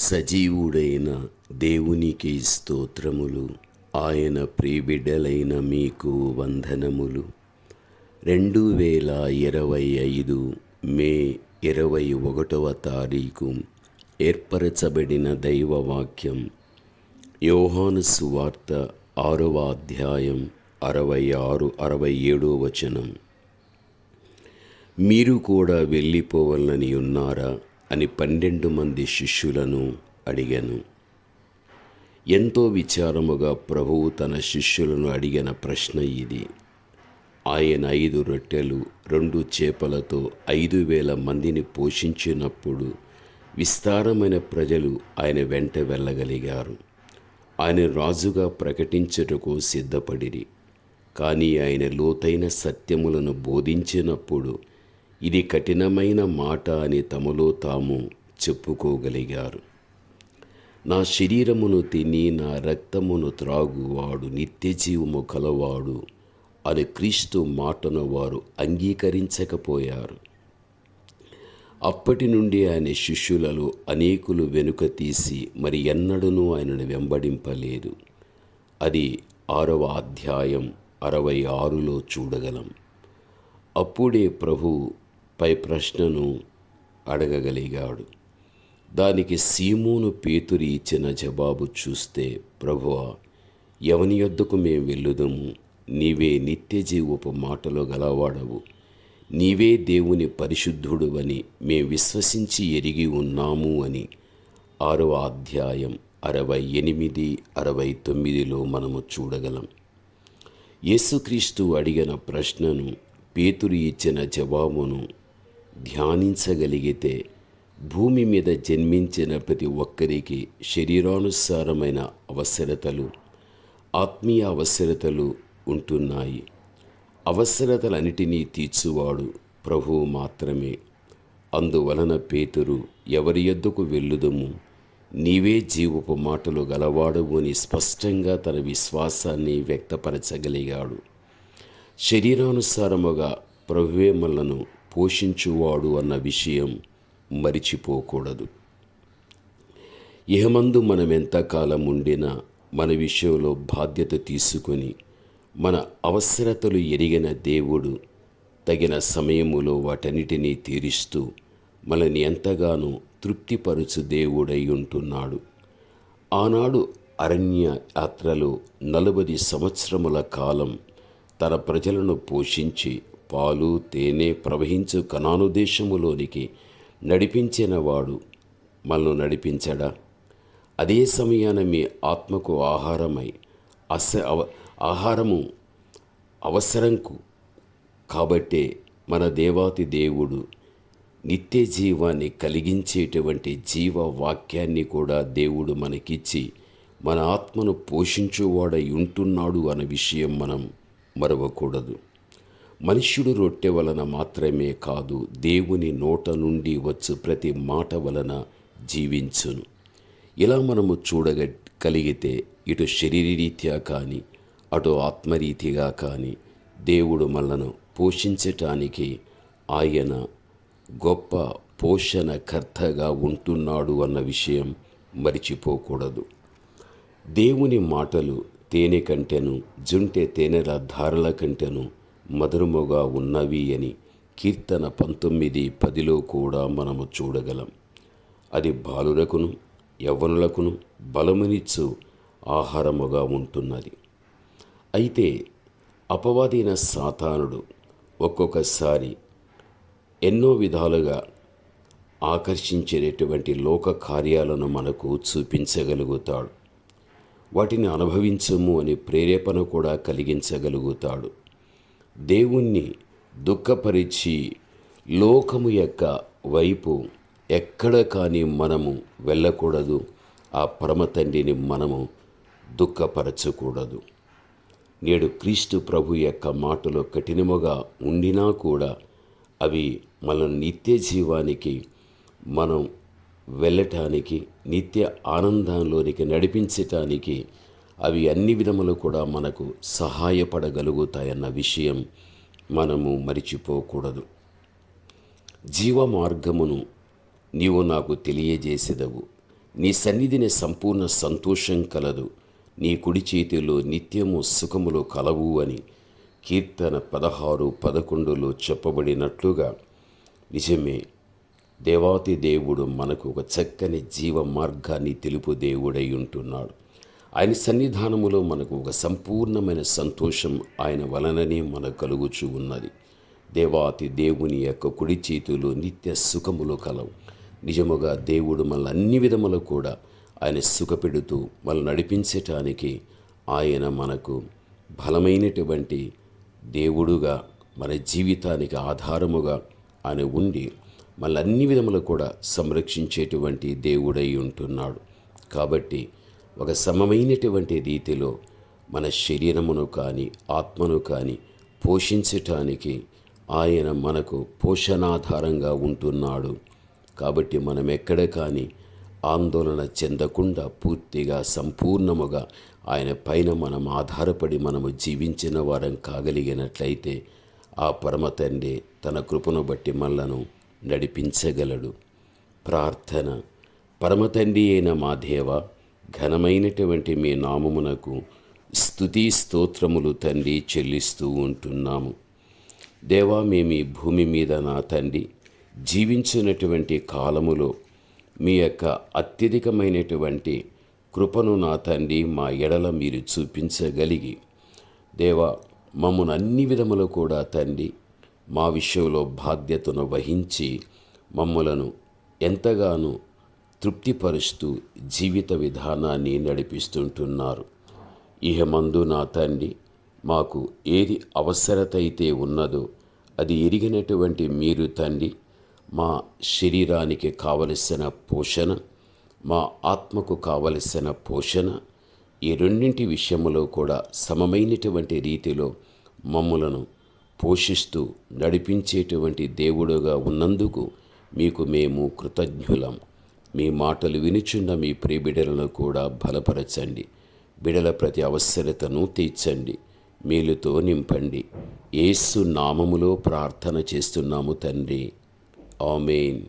సజీవుడైన దేవునికి స్తోత్రములు ఆయన ప్రీబిడ్డలైన మీకు వందనములు. రెండు వేల ఇరవై ఐదు మే ఇరవై ఒకటవ తారీఖు ఏర్పరచబడిన దైవవాక్యం యోహాను సువార్త ఆరవ అధ్యాయం అరవై ఆరు అరవై ఏడో వచనం. మీరు కూడా వెళ్ళిపోవాలని ఉన్నారా? అని పన్నెండు మంది శిష్యులను అడిగాను. ఎంతో విచారముగా ప్రభువు తన శిష్యులను అడిగిన ప్రశ్న ఇది. ఆయన ఐదు రొట్టెలు రెండు చేపలతో ఐదు వేల మందిని పోషించినప్పుడు విస్తారమైన ప్రజలు ఆయన వెంట వెళ్ళగలిగారు. ఆయన రాజుగా ప్రకటించుటకు సిద్ధపడిరి. కానీ ఆయన లోతైన సత్యములను బోధించినప్పుడు ఇది కఠినమైన మాట అని తమలో తాము చెప్పుకోగలిగారు. నా శరీరమును తిని నా రక్తమును త్రాగువాడు నిత్య జీవము కలవాడు అని క్రీస్తు మాటను వారు అంగీకరించకపోయారు. అప్పటి నుండి ఆయన శిష్యులలో అనేకులు వెనుక తీసి మరి ఎన్నడనూ ఆయనను వెంబడింపలేదు. అది ఆరవ అధ్యాయం అరవై ఆరులో చూడగలం. అప్పుడే ప్రభు పై ప్రశ్నను అడగగలిగాడు. దానికి సీమోను పేతురి ఇచ్చిన జవాబు చూస్తే ప్రభువ ఎవని యొద్దకు మేము వెళ్ళుదము? నీవే నిత్య జీవపు మాటలో గలవాడవు. నీవే దేవుని పరిశుద్ధుడు అని మేము విశ్వసించి ఎరిగి ఉన్నాము అని. ఆరవ అధ్యాయం అరవై ఎనిమిది అరవై తొమ్మిదిలో మనము చూడగలం. యేసుక్రీస్తు అడిగిన ప్రశ్నను పేతురు ఇచ్చిన జవాబును ధ్యానించగలిగితే భూమి మీద జన్మించిన ప్రతి ఒక్కరికి శరీరానుసారమైన అవసరతలు ఆత్మీయ అవసరతలు ఉంటున్నాయి. అవసరతలన్నిటినీ తీర్చువాడు ప్రభువు మాత్రమే. అందువలన పేతురు ఎవరి యొద్దకు వెళ్ళుదము? నీవే జీవపు మాటలు గలవాడవు అని స్పష్టంగా తన విశ్వాసాన్ని వ్యక్తపరచగలిగాడు. శరీరానుసారముగా ప్రభువే మనలను పోషించువాడు అన్న విషయం మరిచిపోకూడదు. ఇహమందు మనం ఎంతకాలం ఉండినా మన విషయంలో బాధ్యత తీసుకొని మన అవసరతలు ఎరిగిన దేవుడు తగిన సమయములో వాటన్నిటినీ తీరుస్తూ మనని ఎంతగానో తృప్తిపరుచు దేవుడై ఉంటున్నాడు. ఆనాడు అరణ్య యాత్రలో నలభై సంవత్సరముల కాలం తన ప్రజలను పోషించి పాలు తేనె ప్రవహించు కనాను దేశములోనికి నడిపించినవాడు మనల్ని నడిపించడా? అదే సమయాన మీ ఆత్మకు ఆహారమై అస అవ ఆహారము అవసరంకు కాబట్టే మన దేవాతి దేవుడు నిత్య జీవాన్ని కలిగించేటువంటి జీవ వాక్యాన్ని కూడా దేవుడు మనకిచ్చి మన ఆత్మను పోషించువాడై ఉంటున్నాడు అనే విషయం మనం మరవకూడదు. మనుష్యుడు రొట్టె వలన మాత్రమే కాదు దేవుని నోట నుండి వచ్చు ప్రతి మాట వలన జీవించును. ఇలా మనము చూడగలిగితే ఇటు శరీరరీత్యా కానీ అటు ఆత్మరీతిగా కానీ దేవుడు మనను పోషించటానికి ఆయన గొప్ప పోషణకర్తగా ఉంటున్నాడు అన్న విషయం మరిచిపోకూడదు. దేవుని మాటలు తేనె కంటెను జుంటె తేనెల ధారల కంటెను మధురముగా ఉన్నవి అని కీర్తన పంతొమ్మిది పదిలో కూడా మనము చూడగలం. అది బాలులకును యవ్వనులకును బలమునిచ్చు ఆహారముగా ఉంటున్నది. అయితే అపవాదీన సాతానుడు ఒక్కొక్కసారి ఎన్నో విధాలుగా ఆకర్షించేటటువంటి లోక కార్యాలను మనకు చూపించగలుగుతాడు. వాటిని అనుభవించము అని ప్రేరేపణ కూడా కలిగించగలుగుతాడు. దేవుణ్ణి దుఃఖపరిచి లోకము యొక్క వైపు ఎక్కడ కానీ మనము వెళ్ళకూడదు. ఆ పరమ తండ్రిని మనము దుఃఖపరచకూడదు. నేడు క్రీస్తు ప్రభు యొక్క మాటలో కఠినముగా ఉండినా కూడా అవి మన నిత్య జీవానికి మనం వెళ్ళటానికి నిత్య ఆనందంలోనికి నడిపించటానికి అవి అన్ని విధములు కూడా మనకు సహాయపడగలుగుతాయన్న విషయం మనము మరిచిపోకూడదు. జీవ మార్గమును నీవు నాకు తెలియజేసేదవు. నీ సన్నిధిని సంపూర్ణ సంతోషం కలదు. నీ కుడి చేతిలో నిత్యము సుఖములు కలవు అని కీర్తన పదహారు పదకొండులో చెప్పబడినట్లుగా నిజమే దేవాతి దేవుడు మనకు ఒక చక్కని జీవ మార్గాన్ని తెలుపు దేవుడై ఉంటున్నాడు. ఆయన సన్నిధానములో మనకు ఒక సంపూర్ణమైన సంతోషం ఆయన వలననే మనకు కలుగుచూ ఉన్నది. దేవాతి దేవుని యొక్క కుడి చేతులు నిత్య సుఖములు కలవు. నిజముగా దేవుడు మనల్ని అన్ని విధములు కూడా ఆయన సుఖపెడుతూ మనల్ని నడిపించటానికి ఆయన మనకు బలమైనటువంటి దేవుడుగా మన జీవితానికి ఆధారముగా ఆయన ఉండి మళ్ళీ అన్ని విధములు కూడా సంరక్షించేటువంటి దేవుడై ఉంటున్నాడు. కాబట్టి ఒక సమమైనటువంటి రీతిలో మన శరీరమును కానీ ఆత్మను కానీ పోషించటానికి ఆయన మనకు పోషణాధారంగా ఉంటున్నాడు. కాబట్టి మనం ఎక్కడ కానీ ఆందోళన చెందకుండా పూర్తిగా సంపూర్ణముగా ఆయన పైన మనం ఆధారపడి మనము జీవించిన వారం కాగలిగినట్లయితే ఆ పరమ తండ్రి తన కృపను బట్టి మనలను నడిపించగలడు. ప్రార్థన. పరమతండ్రి అయిన మా దేవ ఘనమైనటువంటి మీ నామమునకు స్థుతి స్తోత్రములు తండ్రి చెల్లిస్తూ ఉంటున్నాము. దేవా మేము ఈ భూమి మీద నా తండ్రి జీవించినటువంటి కాలములో మీ యొక్క అత్యధికమైనటువంటి కృపను నా తండ్రి మా ఎడల మీరు చూపించగలిగి దేవా మమ్మను అన్ని విధములు కూడా తండ్రి మా విషయంలో బాధ్యతను వహించి మమ్మలను ఎంతగానో తృప్తిపరుస్తూ జీవిత విధానాన్ని నడిపిస్తుంటున్నారు. ఇహమందు నా తండ్రి మాకు ఏది అవసరత అయితే ఉన్నదో అది ఎరిగినటువంటి మీరు తండ్రి మా శరీరానికి కావలసిన పోషణ మా ఆత్మకు కావలసిన పోషణ ఈ రెండింటి విషయంలో కూడా సమమైనటువంటి రీతిలో మమ్ములను పోషిస్తూ నడిపించేటువంటి దేవుడుగా ఉన్నందుకు మీకు మేము కృతజ్ఞులం. మీ మాటలు వినుచున్న మీ ప్రియబిడలను కూడా బలపరచండి. బిడల ప్రతి అవసరతను తీర్చండి. మేలుతో నింపండి. ఏసు నామములో ప్రార్థన చేస్తున్నాము తండ్రి. ఆమెన్.